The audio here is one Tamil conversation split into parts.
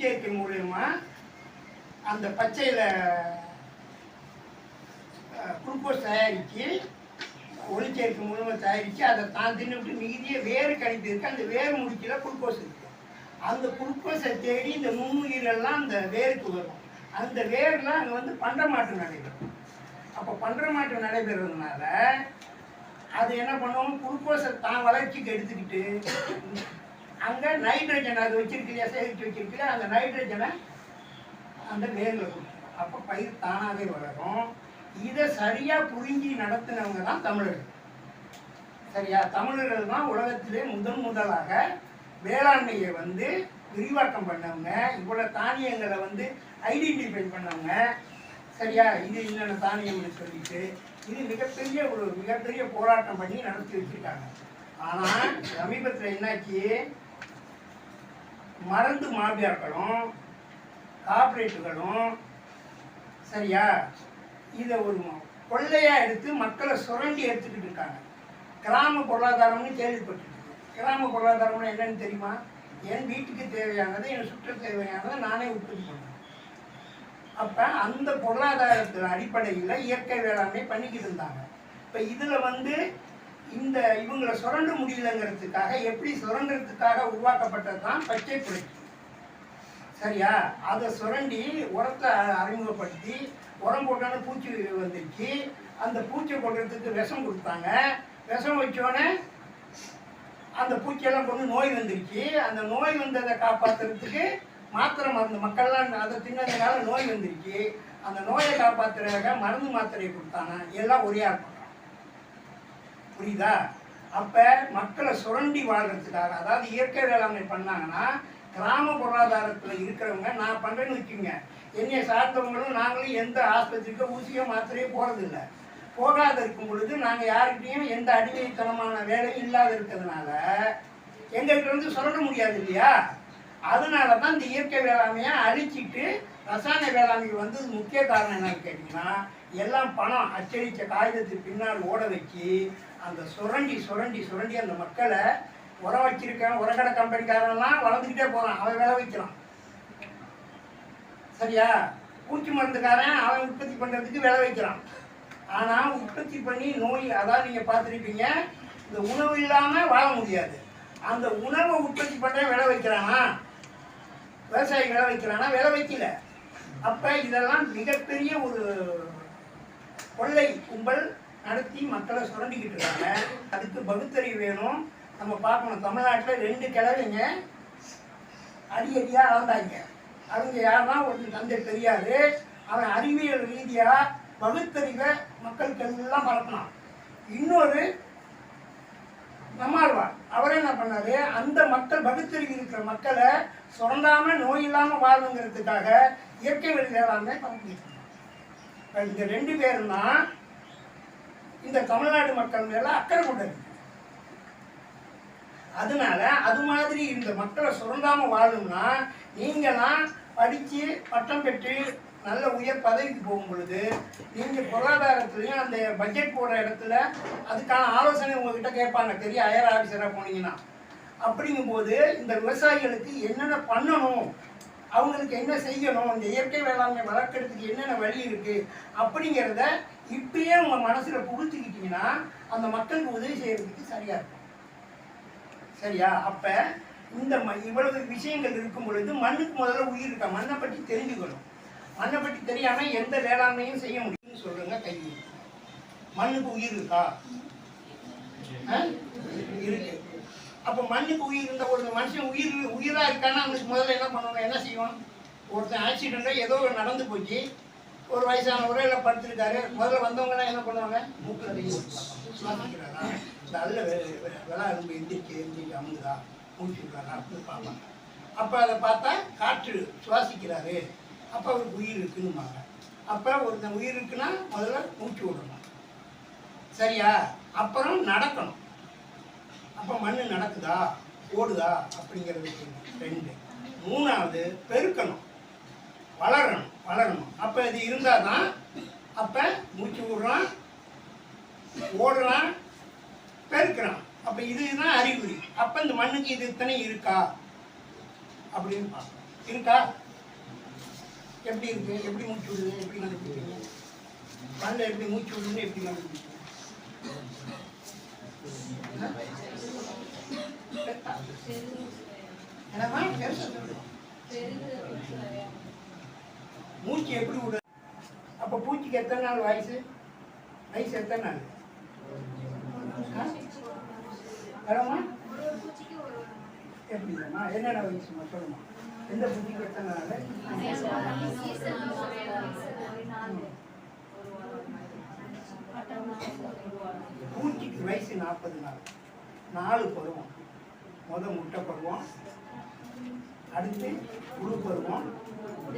ஒளிச்சேர்க்கை மூலயமா அந்த பச்சையில் குளுக்கோஸ் தயாரித்து ஒளிச்சேர்க்கை மூலமாக தயாரித்து அதை தான் தின்னுட்டு மீதிய வேறு கணித்து இருக்குது அந்த வேறு முடிச்சில் குளுக்கோஸ் இருக்குது அந்த குளுக்கோஸை தேடி இந்த நுண்ணுயிரெல்லாம் அந்த வேருக்கு வரும். அந்த வேர்லாம் அங்கே வந்து பண்டமாற்றம் நடைபெறும். அப்போ பண்டமாற்றம் நடைபெறதுனால அது என்ன பண்ணுவோம் குளுக்கோஸை தான் வளர்ச்சிக்கு எடுத்துக்கிட்டு அங்கே நைட்ரஜன் அது வச்சிருக்கு இல்லையா சேகரித்து வச்சிருக்கு அந்த நைட்ரஜனை அந்த வேரில் கொடுக்கும். அப்போ பயிர் தானாகவே வளரும். இதை சரியாக புரிஞ்சு நடத்தினவங்க தான் தமிழர்கள். சரியா? தமிழர்கள் தான் உலகத்திலே முதன் முதலாக வேளாண்மையை வந்து விரிவாக்கம் பண்ணவங்க இவ்வளோ தானியங்களை வந்து ஐடென்டிஃபை பண்ணவங்க. சரியா? இது என்னென்ன தானியம்னு சொல்லிட்டு இது மிகப்பெரிய ஒரு மிகப்பெரிய போராட்டம் பண்ணி நடத்தி வச்சுருக்காங்க. ஆனால் சமீபத்தில் என்னாச்சு? மருந்து மாபியாக்களும் கார்பரேட்டுகளும் சரியா? இதை ஒரு கொள்ளையாக எடுத்து மக்களை சுரண்டி எடுத்துக்கிட்டு இருக்காங்க. கிராம பொருளாதாரம்னு கேள்விப்பட்டிருக்கேன். கிராம பொருளாதாரம்னா என்னன்னு தெரியுமா? என் வீட்டுக்கு தேவையானதை என் சுற்ற தேவையானதை நானே உற்பத்தி பண்ணுவேன். அப்போ அந்த பொருளாதாரத்தின் அடிப்படையில் இயற்கை வேளாண்மை பண்ணிக்கிட்டு இருந்தாங்க. இப்போ இதில் வந்து இந்த இவங்களை சுரண்ட முடியலங்கிறதுக்காக எப்படி சுரண்டுறதுக்காக உருவாக்கப்பட்டது தான் பச்சை புரட்சி சரியா? அதை சுரண்டி உரத்தை அறிமுகப்படுத்தி உரம் போட்டாலும் பூச்சி வந்துருச்சு. அந்த பூச்சியை கொள்றதுக்கு விஷம் கொடுத்தாங்க. விஷம் வச்சோடனே அந்த பூச்சியெல்லாம் கொண்டு நோய் வந்துருச்சு. அந்த நோய் வந்ததை காப்பாற்றுறதுக்கு மாத்திரை மருந்து மக்கள்லாம் அதை தின்னதுனால நோய் வந்துருச்சு. அந்த நோயை காப்பாற்றுறதுக்காக மருந்து மாத்திரையை கொடுத்தாங்க. எல்லாம் ஒரே இருக்கும் புரியுதா? அப்போ மக்களை சுரண்டி வாழ்கிறதுக்காக அதாவது இயற்கை வேளாண்மை பண்ணாங்கன்னா கிராம பொருளாதாரத்தில் இருக்கிறவங்க நான் பண்ணுறேன்னு வச்சுங்க என்னை சார்ந்தவங்களும் நாங்களும் எந்த ஆஸ்பத்திரிக்கோ ஊசியோ மாத்திரையோ போகிறதில்ல போகாத இருக்கும் பொழுது நாங்கள் யாருக்கிட்டையும் எந்த அடிமைத்தனமான வேலையும் இல்லாத இருக்கிறதுனால எங்கள்கிட்ட வந்து சொல்ல முடியாது இல்லையா? அதனால தான் இந்த இயற்கை வேளாண்மையை அழிச்சிட்டு ரசாயன வேளாண்மைக்கு வந்தது முக்கிய காரணம் என்னன்னு கேட்டிங்கன்னா எல்லாம் பணம் அச்சடித்த காகிதத்துக்கு பின்னால் ஓட வச்சு அந்த சுரண்டி சுரண்டி சுரண்டி அந்த மக்களை உரம் வச்சிருக்கேன் உரக்கடை கம்பெனிக்காரெல்லாம் வளர்ந்துக்கிட்டே போகிறான் அவன் விளை வைக்கிறான். சரியா? பூச்சி மருந்துக்காரன் அவன் உற்பத்தி பண்ணுறதுக்கு விளை வைக்கிறான். ஆனால் உற்பத்தி பண்ணி நோய் அதாவது நீங்கள் பார்த்துருப்பீங்க இந்த உணவு இல்லாமல் வாழ முடியாது. அந்த உணவை உற்பத்தி பண்ண விளை வைக்கிறானா? விவசாயி விளை வைக்கிறானா? விளை வைக்கல. அப்போ இதெல்லாம் மிகப்பெரிய ஒரு கொள்ளை கும்பல் நடத்தி மக்களை சுரண்டிக்கிட்டு இருக்காங்க. அதுக்கு பகுத்தறிவு வேணும். நம்ம பார்க்கணும். தமிழ்நாட்டில் ரெண்டு கிழவிங்க அடி அடியாக அளந்தாங்க அவங்க யாருன்னா ஒன்று தந்தை தெரியாது அவன் அறிவியல் ரீதியாக பகுத்தறிவை மக்களுக்கு எல்லாம் பரப்பினான். இன்னொரு நம்மாழ்வார். அவர் என்ன பண்ணாரு? அந்த மக்கள் பகுத்தறிவு இருக்கிற மக்களை சுரண்டாம நோய் இல்லாமல் வாழணுங்கிறதுக்காக இயற்கை வழி வேளாண்மை பண்ணிட்டு இந்த ரெண்டு பேரும் தான் இந்த தமிழ்நாடு மக்கள் மேல அக்கறை கொண்டது. அதனால அது மாதிரி இந்த மக்களை சுரண்டாம வாழணும்னா நீங்களாம் படித்து பட்டம் பெற்று நல்ல உயர் பதவிக்கு போகும் பொழுது நீங்கள் பொருளாதாரத்துலையும் அந்த பட்ஜெட் போடுற இடத்துல அதுக்கான ஆலோசனை உங்ககிட்ட கேட்பாங்க. பெரிய அயர் ஆஃபீஸராக போனீங்கன்னா. அப்படிங்கும்போது இந்த விவசாயிகளுக்கு என்னென்ன பண்ணணும்? அவங்களுக்கு என்ன செய்யணும்? இந்த இயற்கை வேளாண்மை வளர்க்கறதுக்கு என்னென்ன வழி இருக்கு? அப்படிங்கிறத இப்பயே உங்க மனசுல புகுத்திக்கிட்டீங்கன்னா அந்த மக்களுக்கு உதவி செய்யறதுக்கு சரியா இருக்கும். சரியா? அப்ப இந்த ம- இவ்வளவு விஷயங்கள் இருக்கும் பொழுது மண்ணுக்கு முதல்ல உயிர் இருக்கா? மண்ணை பற்றி தெரிஞ்சுக்கணும். மண்ணை பற்றி தெரியாம எந்த வேளாண்மையும் செய்ய முடியும்னு சொல்லுங்க கை மண்ணுக்கு உயிர் இருக்கா? ஆ? இருக்கு. அப்போ மண்ணுக்கு உயிர் இருந்த ஒரு மனுஷன் உயிர் உயிரா இருக்கான்னா அவனுக்கு முதல்ல என்ன பண்ணுவாங்க என்ன செய்வான் ஒருத்தன் ஆக்சிடென்ட்டோ ஏதோ ஒரு நடந்து போச்சு. ஒரு வயசானவரோ இல்லை படுத்திருக்காரு. முதல்ல வந்தவங்கலாம் என்ன பண்ணுவாங்க? மூக்கில் கை சுவாசிக்கிறாரா இந்த அதில் விளா எலும்பு எந்திரிச்சு எந்திரிச்சு அமுதா மூச்சுக்கிறாரா அப்படின்னு பார்ப்பாங்க. அப்போ அதை பார்த்தா காற்று சுவாசிக்கிறாரு. அப்போ அவருக்கு உயிர் இருக்குன்னுமாங்க அப்போ ஒருத்தன் உயிர் இருக்குன்னா முதல்ல மூச்சு விடணும். சரியா? அப்புறம் நடக்கணும். அப்போ மண் நடக்குதா? ஓடுதா? அப்படிங்கிறது ரெண்டு. மூணாவது பெருக்கணும். வளரணும். வளரணும். அப்போ இது இருந்தால் தான் அப்போ மூச்சு விடுறான் ஓடுறான் பெருக்கிறான். அப்போ இதுதான் அறிகுறி. அப்போ இந்த மண்ணுக்கு இது இத்தனை இருக்கா? அப்படின்னு பார்க்கணும் இருக்கா? எப்படி இருக்கு? எப்படி மூச்சு விடுது? எப்படி கண்டுபிடிப்பீங்க? மண்ணில் எப்படி மூச்சு விடுதுன்னு எப்படி கண்டுபிடிப்பீங்க? என்னம்மா பெருசா சொல்லு. மூச்சு எப்படி விடு? அப்போ பூச்சிக்கு எத்தனை நாள் வயசு? வயசு எத்தனை நாள்? ஆ? வரமா எப்படிம்மா? என்னென்ன வயசுமா சொல்லுமா எந்த பூச்சிக்கு எத்தனை நாள்? பூச்சிக்கு வயசு நாற்பது நாள். நாலு பருவம். முத முட்டை பருவம் அடுத்து புழு பருவம்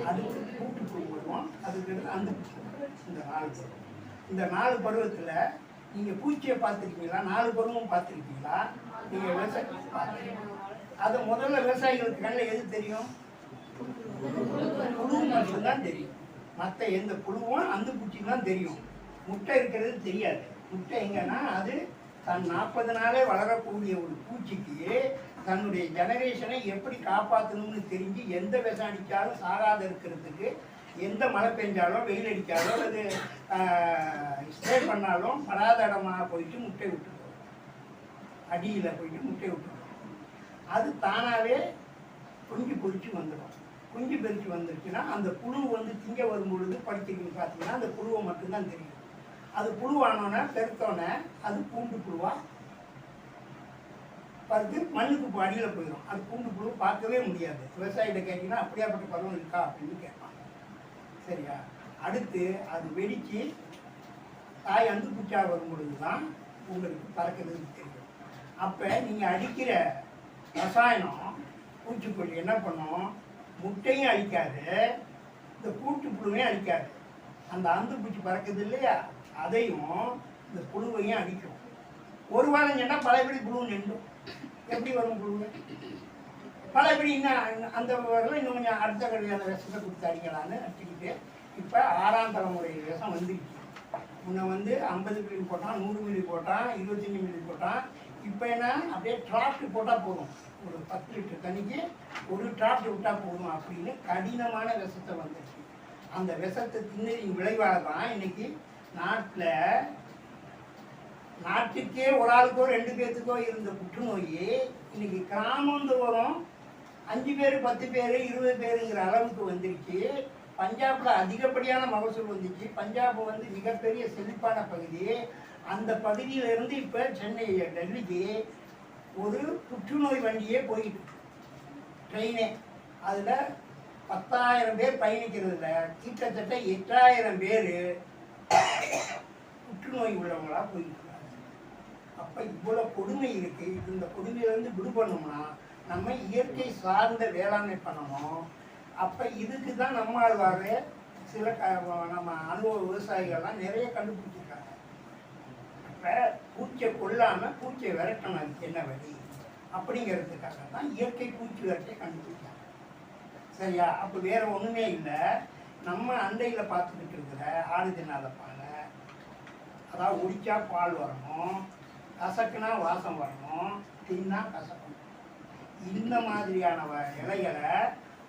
அடுத்து கூட்டு புழு பருவம் அதுக்கு அந்த இந்த நாலு பருவம். இந்த நாலு பருவத்தில் நீங்கள் பூச்சியை பார்த்துருக்கீங்களா நாலு பருவம் பார்த்துருக்கீங்களா நீங்கள் விவசாயம் அது முதல்ல விவசாயிகளுக்கு கண்ணில் எது தெரியும்? புழு மட்டும்தான் தெரியும். மற்ற எந்த புழுவும் அந்த பூச்சி தான் தெரியும். முட்டை இருக்கிறது தெரியாது. முட்டை எங்கன்னா அது தன் நாற்பது நாளே வளரக்கூடிய ஒரு பூச்சிக்கு தன்னுடைய ஜெனரேஷனை எப்படி காப்பாற்றணும்னு தெரிஞ்சு எந்த விஷம் அடித்தாலும் சாகாத இருக்கிறதுக்கு எந்த மழை பெஞ்சாலும் வெயில் அடித்தாலும் அல்லது ஸ்ப்ரே பண்ணாலும் படாத இடமா போயிட்டு முட்டை விட்டுருவோம் அடியில் போயிட்டு முட்டை விட்டுருவோம் அது தானாகவே குஞ்சு பொறிச்சு வந்துடும் குஞ்சு பொரிச்சு வந்துருச்சுன்னா அந்த புழு வந்து திங்க வரும் பொழுது படிச்சிருக்கீங்க பார்த்தீங்கன்னா அந்த புழுவை மட்டும்தான் தெரியும். அது புழுவானோன்னே பெருத்தோன்னே அது பூண்டு புழுவா? பருத்து மண்ணுக்கு இப்போ அடியில் போயிடும் அது பூண்டு புழு பார்க்கவே முடியாது. விவசாயிகிட்ட கேட்டிங்கன்னா அப்படியாப்பட்ட பருவம் இருக்கா? அப்படின்னு கேட்பாங்க. சரியா? அடுத்து அது வெடித்து தாய் அந்து பூச்சா வரும் பொழுது தான் உங்களுக்கு பறக்கிறது தெரியும். அப்போ நீங்கள் அடிக்கிற ரசாயனம் பூச்சிக்கொல்லி என்ன பண்ணும்? முட்டையும் அழிக்காது. இந்த கூட்டு புழுவையும் அழிக்காது. அந்த அந்து பூச்சி பறக்குது இல்லையா? அதையும் இந்த புழுவையும் அடிக்கும். ஒரு வாரம் சொன்னால் பழையபடி புழு நின்றும். எப்படி வரும் புழு பழையபடி இன்னும் அந்த வரலாம் இன்னும் கொஞ்சம் அடுத்த கடையான விஷத்தை கொடுத்து அடிக்கலான்னு அடிச்சுக்கிட்டு இப்போ ஆறாம் தலைமுறை விஷம் வந்துருச்சு முன்ன வந்து ஐம்பது மில்லி போட்டான் நூறு மில்லி போட்டான் இருபத்தஞ்சி மில்லி போட்டான். இப்போ என்ன? அப்படியே டிராப்ட் போட்டால் போதும். ஒரு பத்து லிட்டர் தண்ணிக்கு ஒரு டிராப்ட் விட்டால் போதும் அப்படின்னு கடினமான விஷத்தை வந்துச்சு அந்த விஷத்தை திண்ணறின் விளைவாக தான் இன்னைக்கு நாட்டில் நாட்டுக்கே ஒரு ஆளுக்கோ ரெண்டு பேர்த்துக்கோ இருந்த புற்றுநோய் இன்னைக்கு கிராமந்தோறும் அஞ்சு பேர் பத்து பேர் இருபது பேருங்கிற அளவுக்கு வந்துருச்சு. பஞ்சாபில் அதிகப்படியான மகசூல் வந்துச்சு. பஞ்சாப் வந்து மிகப்பெரிய செழிப்பான பகுதி. அந்த பகுதியிலிருந்து இப்போ சென்னை டெல்லிக்கு ஒரு புற்றுநோய் வண்டியே போயிட்டு ட்ரெயினே. அதில் பத்தாயிரம் பேர் பயணிக்கிறதுல கிட்டத்தட்ட எட்டாயிரம் பேர் புற்றுநோய் உள்ளவங்களா போயிருக்கிறாங்க. இருக்காங்க அப்போ இவ்வளோ கொடுமை இருக்கு. இந்த கொடுமையிலேருந்து விடுபடணும்னா நம்ம இயற்கை சார்ந்த வேளாண்மை பண்ணணும். அப்போ இதுக்கு தான் நம்ம ஆழ்வாரு சில க நம்ம அனுபவ விவசாயிகள்லாம் நிறைய கண்டுபிடிச்சிருக்காங்க. இப்போ பூச்சியை கொல்லாமல் பூச்சியை விரட்டணும் அதுக்கு என்ன வழி? அப்படிங்கிறதுக்காக தான் இயற்கை பூச்சி விரட்டை கண்டுபிடிச்சாங்க. சரியா? அப்போ வேற ஒன்றுமே இல்லை. நம்ம அண்டையில் பார்த்துக்கிட்டு இருக்கிற ஆடுதினால பாலை. அதாவது உடிச்சா பால் வரணும் கசக்குனா வாசம் வரணும் தின்னா கசக்கணும். இந்த மாதிரியான வ- இலைகளை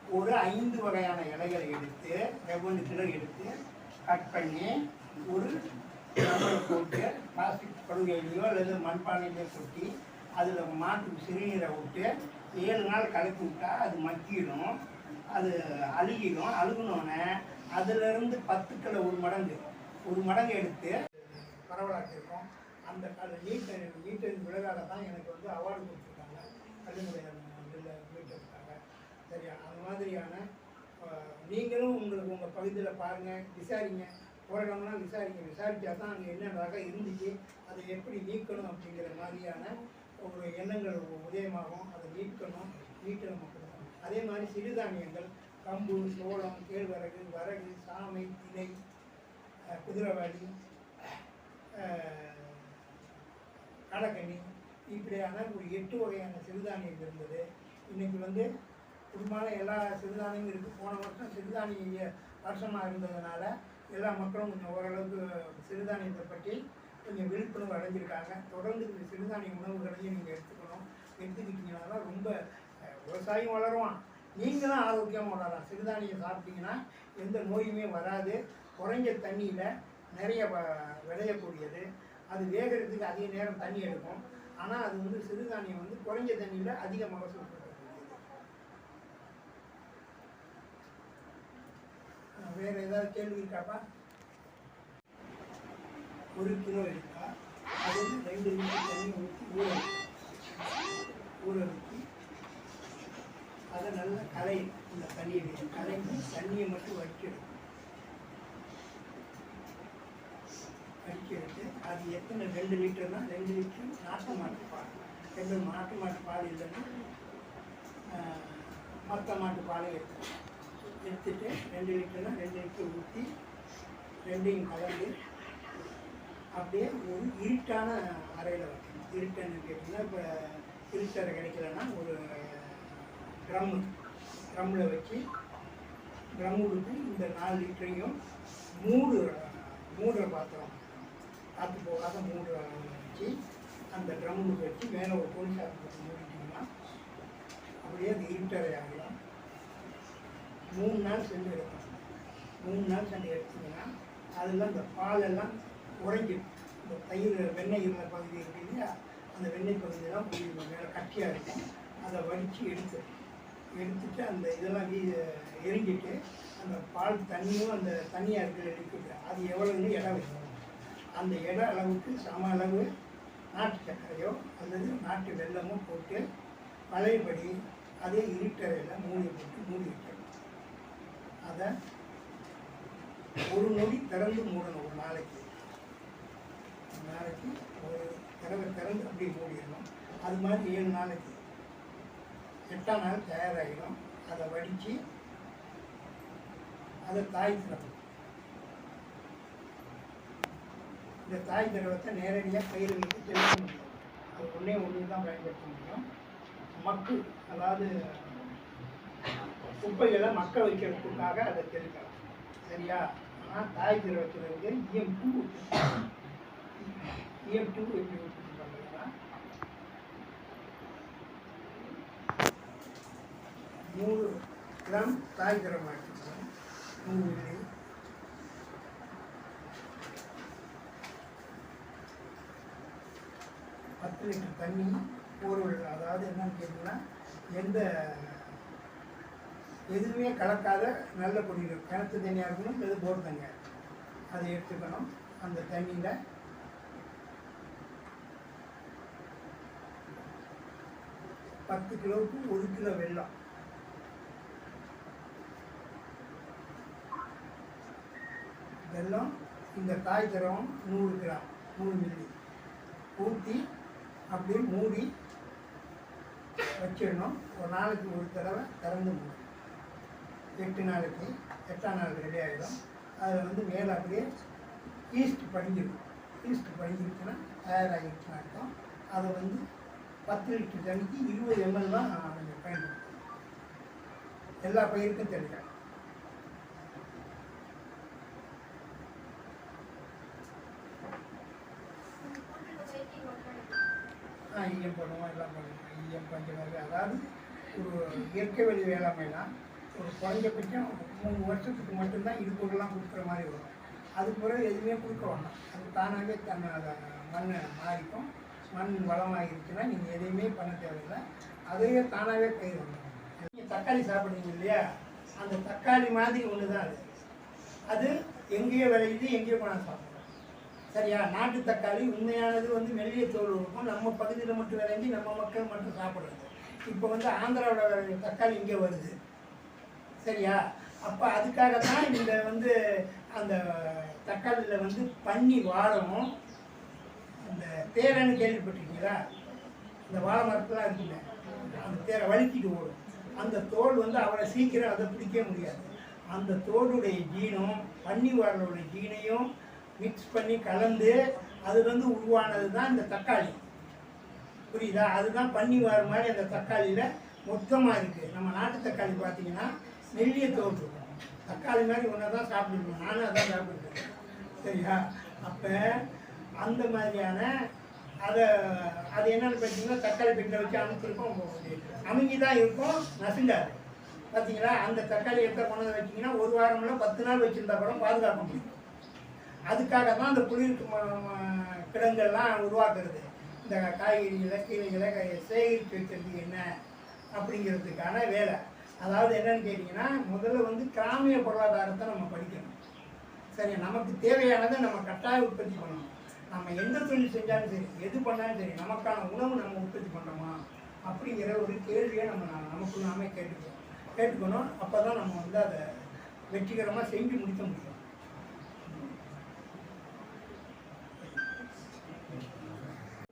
ஒரு ஐந்து வகையான இலைகளை எடுத்து ரெவன் கிலோ எடுத்து கட் பண்ணி ஒரு ரப்பர் போட்டு பிளாஸ்டிக் படுகையிலையோ அல்லது மண்பானையிலையோ கொட்டி அதில் மாட்டுக்கு சிறுநீரை விட்டு ஏழு நாள் கலக்கி விட்டா அது மக்கிடும். அது அழுகிடும். அழுகுனோடனே அதுலேருந்து பத்துக்களை ஒரு மடங்கு ஒரு மடங்கு எடுத்து பரவலாக்கியிருக்கோம். அந்த அந்த நீட் நீட்டின் விளையாட தான் எனக்கு வந்து அவார்டு கொடுத்துருக்காங்க. கல்விமுறையான இதில் மீட்டதுக்காக சரியா அந்த மாதிரியான நீங்களும் உங்களுக்கு உங்கள் பகுதியில் பாருங்கள் விசாரிங்க. போராடம்னா விசாரிங்க. விசாரித்தா தான் அங்கே என்ன ரகம் இருந்துச்சு அதை எப்படி நீக்கணும் அப்படிங்கிற மாதிரியான ஒரு எண்ணங்கள் உதயமாகும். அதை நீக்கணும். மீட்டு நம்ம அதே மாதிரி சிறுதானியங்கள் கம்பு சோளம் கேழ்வரகு வரகு சாமை திணை குதிரைவாளி அஹ், இப்படியான ஒரு எட்டு வகையான சிறுதானியம் இருந்தது. இன்றைக்கி வந்து குடும்பமான எல்லா சிறுதானியமும் இருக்குது போன வருஷம் சிறுதானிய வருஷமாக இருந்ததுனால எல்லா மக்களும் கொஞ்சம் ஓரளவுக்கு சிறுதானியத்தை பற்றி கொஞ்சம் விழிப்புணர்வு அடைஞ்சிருக்காங்க. தொடர்ந்து இந்த சிறுதானிய உணவுகளையும் நீங்கள் எடுத்துக்கணும். எடுத்துக்கிட்டீங்கன்னா தான் ரொம்ப விவசாயம் வளருவான். நீங்களும் ஆரோக்கியமாக வளரலாம். சிறுதானியம் சாப்பிட்டீங்கன்னா எந்த நோயுமே வராது. குறைஞ்ச தண்ணியில் நிறைய வ- விளையக்கூடியது. அது வேகிறதுக்கு அதிக நேரம் தண்ணி எடுக்கும். ஆனால் அது வந்து சிறுதானியம் வந்து குறைஞ்ச தண்ணியில் அதிக மகசூல் கொடுக்கக்கூடியது அஹ் ஏதாவது கேள்வி இருக்காப்பா? ஒரு கிலோ எடுத்தா அது வந்து ரெண்டு லிட்டர் தண்ணி ஊற்றி ஊற ஊற அதை நல்லா கலை இந்த தண்ணியை கலைஞ்சி தண்ணியை மட்டும் வடிக்கணும் வடிக்கிறது அது எத்தனை ரெண்டு லிட்டர்னா ரெண்டு லிட்டர் நாட்டு மாட்டு பால். ரெண்டு நாட்டு மாட்டு பால் இல்லைன்னா மற்ற மாட்டு பாலை எடுத்துக்கணும் எடுத்துட்டு ரெண்டு லிட்டர்னா ரெண்டு லிட்டர் ஊற்றி ரெண்டையும் கலந்து அப்படியே ஒரு இருட்டான அறையில் வைக்கணும். இருட்டுன்னு கேட்டிங்கன்னா இப்போ இருட்டறை கிடைக்கலன்னா ஒரு ட்ரம்மு ட்ரம்மில் வச்சு ட்ரம் கொடுத்து இந்த நாலு லிட்டரையும் மூடு மூடுற பாத்திரம் காற்று போகாத மூடுற வச்சு அந்த ட்ரம்முக்கு வச்சு மேலே ஒரு துணி சாக்கு மூடிட்டிங்கன்னா அப்படியே அது இருட்டரை ஆகலாம் மூணு நாள் சென்று எடுக்கணும். மூணு நாள் சென்று எடுத்தீங்கன்னா அதில் இந்த பாலெல்லாம் உறைஞ்சிடும் இந்த தயிர் வெண்ணெய் இருந்த பகுதி இருக்கு இல்லையா? அந்த வெண்ணெய் பகுதியெல்லாம் போய் மேலே கட்டியாக இருக்கும். அதை வடித்து எடுத்து எடுத்துட்டு அந்த இதெல்லாம் வீ எரிஞ்சிட்டு அந்த பால் தண்ணியும் அந்த தண்ணியாக இருக்கிற லிக்விட் அது எவ்வளோன்னு இடம் வைக்கணும். அந்த இட அளவுக்கு சம அளவு நாட்டு சர்க்கரையோ அல்லது நாட்டு வெள்ளமோ போட்டு பழையபடி அதே இருட்டறையில் மூடி போட்டு மூடி வைக்கணும். அதை ஒரு நொடி திறந்து மூடணும் ஒரு நாளைக்கு. ஒரு நாளைக்கு ஒரு திறவை திறந்து அப்படி மூடிடணும். அது மாதிரி ஏழு நாளைக்கு. எட்டாம் நாள் தயாராகிடும். அதை வடித்து அதை தாய் திரவம் இந்த தாய் திரவத்தை நேரடியாக பயிர்களுக்கு தெளிக்க முடியும். அது ஒன்றே ஒன்று தான் பயன்படுத்த முடியும். மக்கு அதாவது குப்பைகளை மக்க வைக்கிறதுக்காக அதை தெளிக்கலாம். சரியா? ஆனால் தாய் திரவத்திலிருந்து இஎம் டூ இஎம் டூ எப்படி உற்பத்தி பண்ணுறதுன்னா நூறு கிராம் தாய் திரவம் எடுத்துக்கலாம் நூறு மில்லி பத்து லிட்டர் தண்ணி ஒரு அதாவது என்னன்னு கேட்டிங்கன்னா எந்த எதுவுமே கலக்காத நல்ல குடிநீர் கிணத்து தண்ணியாக இருக்கணும் இல்லை போர் தங்க அதை எடுத்துக்கணும். அந்த தண்ணியில் பத்து கிலோவுக்கு ஒரு கிலோ வெள்ளம் வெல்லம் இந்த தாய் திரவம் நூறு கிராம் நூறு மில்லி ஊற்றி அப்படியே மூடி வச்சிடணும். ஒரு நாளைக்கு ஒரு தடவை திறந்து மூடும் எட்டு நாளைக்கு எட்டாம் நாள் ரெடி ஆகிடும் அதில் வந்து மேலே அப்படியே ஈஸ்ட் படிஞ்சிடும். ஈஸ்ட் படிஞ்சிருச்சுன்னா தயாராகிடுச்சுன்னு அர்த்தம். அதை வந்து பத்து லிட்டர் தண்ணிக்கு இருபது எம்எல் தான் நீங்கள் பயன்படுத்தணும். எல்லா பயிருக்கும் தெளிக்கலாம் ஆ பண்ணுவோம் எல்லாம் பண்ணுவோம் ஐயம் பஞ்சமரி அதாவது ஒரு இயற்கை வழி வேளாண்மைனா ஒரு குறைஞ்சபட்சம் மூணு வருஷத்துக்கு மட்டும்தான் இது பொருள்லாம் கொடுக்குற மாதிரி வரும். அது பிறகு எதுவுமே கொடுக்க வேண்டாம். அது தானாகவே தன்னை அதை மண் மாறிக்கும். மண் வளமாகிருச்சுன்னா நீங்கள் எதையுமே பண்ண தேவையில்லை. அதுவே தானாகவே பயிர் வந்துடும் நீங்கள் தக்காளி சாப்பிடுறீங்க இல்லையா? அந்த தக்காளி மாதிரி ஒன்று தான் அது. அது எங்கேயோ விளையுது எங்கேயோ கொண்டாந்து சாப்பிடும் சரியா? நாட்டு தக்காளி உண்மையானது வந்து மெல்லிய தோல் இருக்கும் நம்ம பகுதியில் மட்டும் விளைஞ்சி நம்ம மக்கள் மட்டும் சாப்பிட்றது. இப்போ வந்து ஆந்திராவோட தக்காளி இங்கே வருது. சரியா? அப்போ அதுக்காக தான் இந்த வந்து அந்த தக்காளியில் வந்து பன்னி வாழமும் அந்த தேரைன்னு கேள்விப்பட்டிருக்கீங்களா? இந்த வாழை மரத்துலாம் இருக்குங்க அந்த தேரை வலிக்கிட்டு ஓடும். அந்த தோல் வந்து அவரை சீக்கிரம் அதை பிடிக்க முடியாது. அந்த தோலுடைய ஜீனும் பன்னி வாழோட ஜீனையும் மிக்ஸ் பண்ணி கலந்து அதுலேருந்து உருவானது தான் இந்த தக்காளி. புரியுதா? அதுதான் பண்ணி வர மாதிரி அந்த தக்காளியில் மொத்தமாக இருக்குது நம்ம நாட்டு தக்காளி பார்த்தீங்கன்னா நெல்லிய தோல் தக்காளி மாதிரி ஒன்றை தான் சாப்பிட்டுருக்கோம் நானும் அதான் சாப்பிட்டுருக்கேன். சரியா? அப்போ அந்த மாதிரியான அதை அது என்னென்னு பார்த்தீங்கன்னா தக்காளி பெட்டில் வச்சு அமைச்சிருக்கோம் அமுங்கி தான் இருக்கும் நசுங்காது. பார்த்தீங்களா அந்த தக்காளி எடுத்த கொண்டு வச்சிங்கன்னா ஒரு வாரம்லாம் பத்து நாள் வச்சுருந்தா கூட பாதுகாக்க முடியும். அதுக்காக தான் அந்த குளிர் ம- கிடங்கெல்லாம் உருவாக்குறது. இந்த காய்கறிகளை கீரைகளை சேகரித்து வைக்கிறதுக்கு என்ன அப்படிங்கிறதுக்கான வேலை. அதாவது என்னன்னு கேட்டிங்கன்னா முதல்ல வந்து கிராமிய பொருளாதாரத்தை நம்ம படிக்கணும். சரி நமக்கு தேவையானதை நம்ம கட்டாய உற்பத்தி பண்ணணும். நம்ம எந்த தொழில் செஞ்சாலும் சரி எது பண்ணாலும் சரி நமக்கான உணவு நம்ம உற்பத்தி பண்ணுறோமா அப்படிங்கிற ஒரு கேள்வியை நம்ம நமக்கு நாமே கேட்டுக்கணும் கேட்டுக்கணும். அப்போ தான் நம்ம வந்து அதை வெற்றிகரமாக செஞ்சு முடிக்க முடியும்.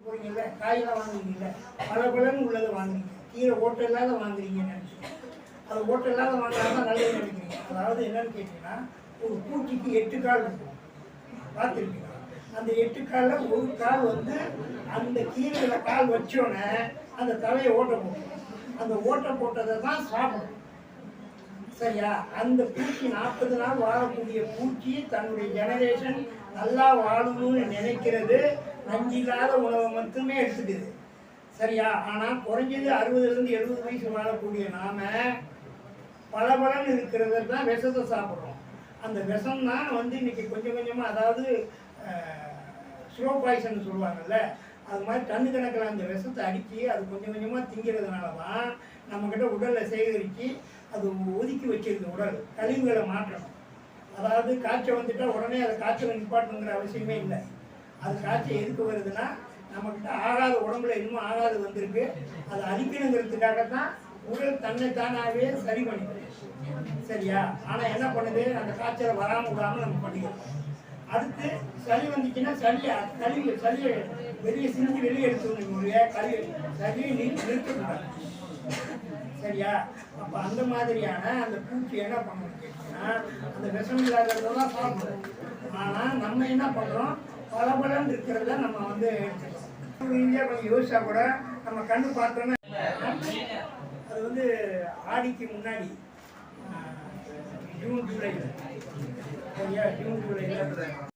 போறீங்கல்ல காயெல்லாம் வாங்குறீங்கல்ல? பல பலன்னு உள்ளதை வாங்குறீங்க. கீரை ஓட்டை இல்லாத வாங்குறீங்கன்னு நினைக்கிறீங்க அது ஓட்டை இல்லாத வாங்கினாதான் நல்லது நினைக்கிறீங்க அதாவது என்னன்னு கேட்டீங்கன்னா ஒரு பூச்சிக்கு எட்டு கால் இருக்கும். பார்த்துருக்கீங்களா அந்த எட்டு காலில் ஒரு கால் வந்து அந்த கீரையில் கால் வச்சோடனே அந்த தலையை ஓட்டை போடும் அந்த ஓட்டை போட்டதை தான் சாப்பிடும். சரியா? அந்த பூச்சி நாற்பது நாள் வாழக்கூடிய பூச்சி தன்னுடைய ஜெனரேஷன் நல்லா வாழணும்னு நினைக்கிறது நஞ்சில்லாத உணவை மட்டுமே எடுத்துக்குது. சரியா? ஆனால் குறைஞ்சது அறுபதுலேருந்து எழுபது வயசு வாழக்கூடிய நாம பளபளன்னு இருக்கிறது தான் விஷத்தை சாப்பிட்றோம். அந்த விஷம் தான் வந்து இன்றைக்கி கொஞ்சம் கொஞ்சமாக அதாவது ஸ்லோ பாய்சன் சொல்லுவாங்கல்ல அது மாதிரி டன்னு கணக்கில் அந்த விஷத்தை அடித்து அது கொஞ்சம் கொஞ்சமாக திங்கிறதுனால தான் நம்மக்கிட்ட உடலை சேகரித்து அது ஒதுக்கி வச்சிருக்கு உடல் கழிவுகளை மாற்றணும். அதாவது காய்ச்சல் வந்துட்டால் உடனே அதை காய்ச்சலை நிப்பாட்டணுங்கிற அவசியமே இல்லை. அது காய்ச்சல் எதுக்கு வருதுன்னா நம்மக்கிட்ட ஆகாத உடம்புல இன்னும் ஆகாது வந்திருக்கு. அதை அழிக்கணுங்கிறதுக்காகத்தான் உடல் தன்னை தானாகவே சரி பண்ணிக்குது. சரியா? ஆனால் என்ன பண்ணுது? அந்த காய்ச்சலை வராமல் விடாமல் நம்ம பண்ணிக்கிறோம். அடுத்து சளி வந்துச்சுன்னா சளி கழுவி சளியை வெளியே சிரிஞ்சு வெளியே எடுத்துக்கணும் ஒழிய கழுவி சளியை நிறுத்தி நிறுத்தக்கூடாது. சரியா? அப்போ அந்த மாதிரியான அந்த பூச்சி என்ன பண்ணணும் கேட்டீங்கன்னா அந்த விஷம் இல்லாததெல்லாம் சாப்பிடும் ஆனால் நம்ம என்ன பண்ணுறோம் பலபலம் இருக்கிறத நம்ம வந்து இந்தியா கொஞ்சம் யோசிச்சா கூட நம்ம கண்ணு பார்த்தோன்னா அது வந்து ஆடிக்கு முன்னாடி ஜூன் ஜூலையில் சரியா? ஜூன் ஜூலையில்